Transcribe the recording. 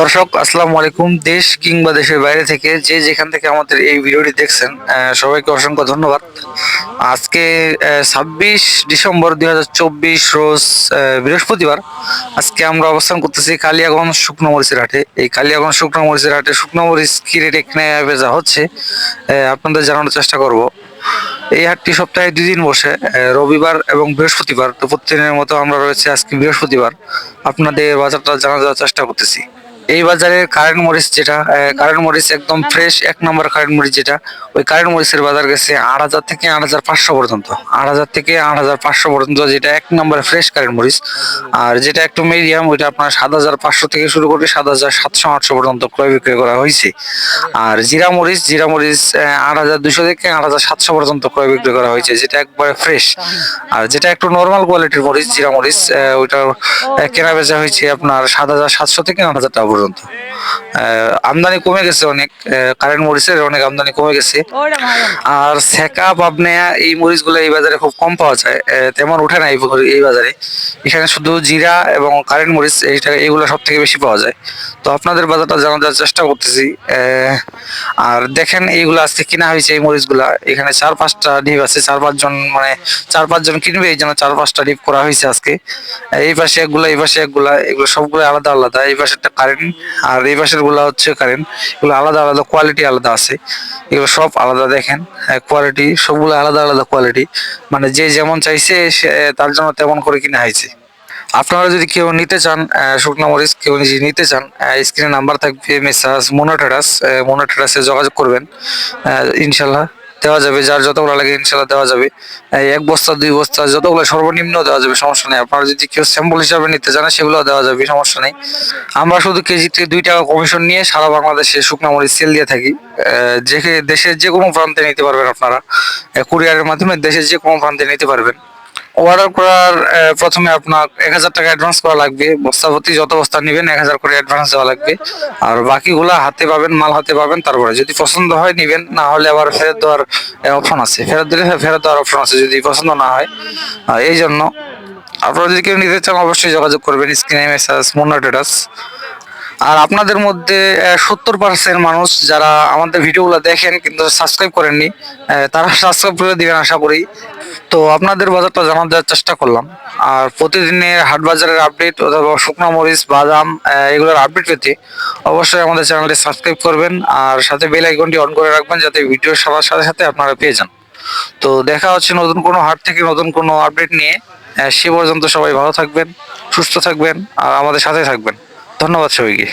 দর্শক, আসসালামু আলাইকুম। দেশ কিংবা দেশের বাইরে থেকে যে যেখান থেকে আমাদের এই ভিডিওটি দেখছেন সবাইকে অসংখ্য ধন্যবাদ। আজকে ছাব্বিশ ডিসেম্বর দুই হাজার চব্বিশ রোজ বৃহস্পতিবার, আজকে আমরা অবস্থান করতেছি কালিয়াগঞ্জ শুকনো মরিচের হাটে। এই কালিয়াগঞ্জ শুকনো মরিচের হাটে শুকনো মরিচ কি রেটে কিনে বেচা হচ্ছে আপনাদের জানানোর চেষ্টা করব। এই হাটটি সপ্তাহে দুই দিন বসে রবিবার এবং বৃহস্পতিবার। তো প্রতিদিনের মতো আমরা রয়েছে আজকে বৃহস্পতিবার। আপনাদের বাজারটা জানা যাওয়ার চেষ্টা করতেছি। এই বাজারে কারেন্ট মরিচ যেটা কারেন্ট মরিচ একদম ফ্রেশ এক নম্বর কারেন্ট মরিচ যেটা ওই কারেন্ট মরিচের বাজার গেছে আট হাজার থেকে আট হাজার পাঁচশো পর্যন্ত। আট হাজার থেকে আট হাজার পাঁচশো পর্যন্ত যেটা এক নম্বরে ফ্রেশ কারেন্ট মরিচ। আর যেটা একটু মিডিয়াম ওইটা আপনার সাত হাজার পাঁচশো থেকে শুরু করে সাত হাজার সাতশো আটশো পর্যন্ত ক্রয় বিক্রয় করা হয়েছে। আর জিরা মরিচ জিরা মরিচ আট হাজার দুশো থেকে আট হাজার সাতশো পর্যন্ত ক্রয় বিক্রয় করা হয়েছে, যেটা একবারে ফ্রেশ আর যেটা একটু নর্মাল কোয়ালিটির মরিচ, জিরা মরিচ ওইটা কেনা বেচা হয়েছে আপনার সাত হাজার সাতশো থেকে আট হাজার টাকা পর্যন্ত। আমদানি কমে গেছে অনেক কারেন্ট মরিচের অনেক আমদানি কমে গেছে। আর সেকা পাবনায়া এই মরিচ মরিচগুলো এই বাজারে খুব কম পাওয়া যায়। তেমন ওঠে না এই বাজারে। এখানে শুধু জিরা এবং কারেন্ট মরিচ এইটা এগুলো সব থেকে বেশি পাওয়া যায়। তো আপনাদের বাজারটা জানার চেষ্টা করতেছি। আর দেখেন এইগুলো আজকে কিনা হয়েছে এই মরিচগুলা। এখানে চার পাঁচটা ডিপ আছে, চার পাঁচজন মানে চার পাঁচজন কিনবে, এই জন্য চার পাঁচটা ডিপ করা হয়েছে আজকে। এই পাশে একগুলা, এই পাশে একগুলা, এগুলো সবগুলো আলাদা আলাদা। এই পাশেরটা কারেন্ট, আর এই পাশেরগুলা হচ্ছে কারেন্ট। এগুলো আলাদা আলাদা কোয়ালিটি আলাদা আছে। এগুলো সব আলাদা দেখেন কোয়ালিটি সবগুলো আলাদা আলাদা কোয়ালিটি মানে যে যেমন চাইছে, সে, তার জন্য তেমন করে কিনা হয়েছে আপনারা যদি কেউ নিতে চান শুকনো মরিচ, কেউ যদি নিতে চান স্ক্রিনে নাম্বার থাকবে মেসাজ মোনোটেরাস মোনোটেরাসে যোগাযোগ করবেন। ইনশাল্লাহ দেওয়া যাবে, যার যতগুলো লাগে ইনশাল্লাহ দেওয়া যাবে। এক বস্তা, দুই বস্তা, যতগুলো সর্বনিম্ন দেওয়া যাবে, সমস্যা নেই। আপনারা যদি কেউ স্যাম্পল হিসাবে নিতে চান সেগুলো দেওয়া যাবে, সমস্যা নেই। আমরা শুধু কেজিতে দুই টাকা কমিশন নিয়ে সারা বাংলাদেশে শুকনা মরিচ সেল দিয়ে থাকি। যে দেশের যে কোনো প্রান্তে নিতে পারবেন আপনারা। কুরিয়ারের মাধ্যমে দেশের যে কোনো প্রান্তে নিতে পারবেন। অর্ডার করার প্রথমে আপনার এক হাজার টাকা অ্যাডভান্স করা লাগবে। বস্তা প্রতি যত বস্তা নেবেন, এক হাজার করে অ্যাডভান্স দেওয়া লাগবে। আর বাকিগুলা হাতে পাবেন, মাল হাতে পাবেন, তারপরে যদি পছন্দ হয় নেবেন, না হলে আবার ফেরত দেওয়ার অপশন আছে। ফেরত দিলে ফেরত দেওয়ার অপশন আছে, যদি পছন্দ না হয়। এই জন্য আপনারা যদি কেউ নিতে চান, অবশ্যই যোগাযোগ করবেন স্ক্রিনে মেসেজ মুন্না ট্রেডার্স আর আপনাদের মধ্যে সত্তর পার্সেন্ট মানুষ যারা আমাদের ভিডিওগুলো দেখেন, কিন্তু সাবস্ক্রাইব করেননি তারা সাবস্ক্রাইব করে দিবেন, আশা করি। তো আপনাদের বাজারটা জানার দেওয়ার চেষ্টা করলাম। আর প্রতিদিনের হাট বাজারের আপডেট অথবা শুকনো মরিচ, বাদাম এগুলোর আপডেট পেতে অবশ্যই আমাদের চ্যানেলটি সাবস্ক্রাইব করবেন আর সাথে বেল আইকনটি অন করে রাখবেন যাতে ভিডিও সবার সাথে সাথে আপনারা পেয়ে যান। তো দেখা হচ্ছে নতুন কোনো হাট থেকে নতুন কোনো আপডেট নিয়ে। সে পর্যন্ত সবাই ভালো থাকবেন, সুস্থ থাকবেন আর আমাদের সাথে থাকবেন। ধন্যবাদ সবাইকে।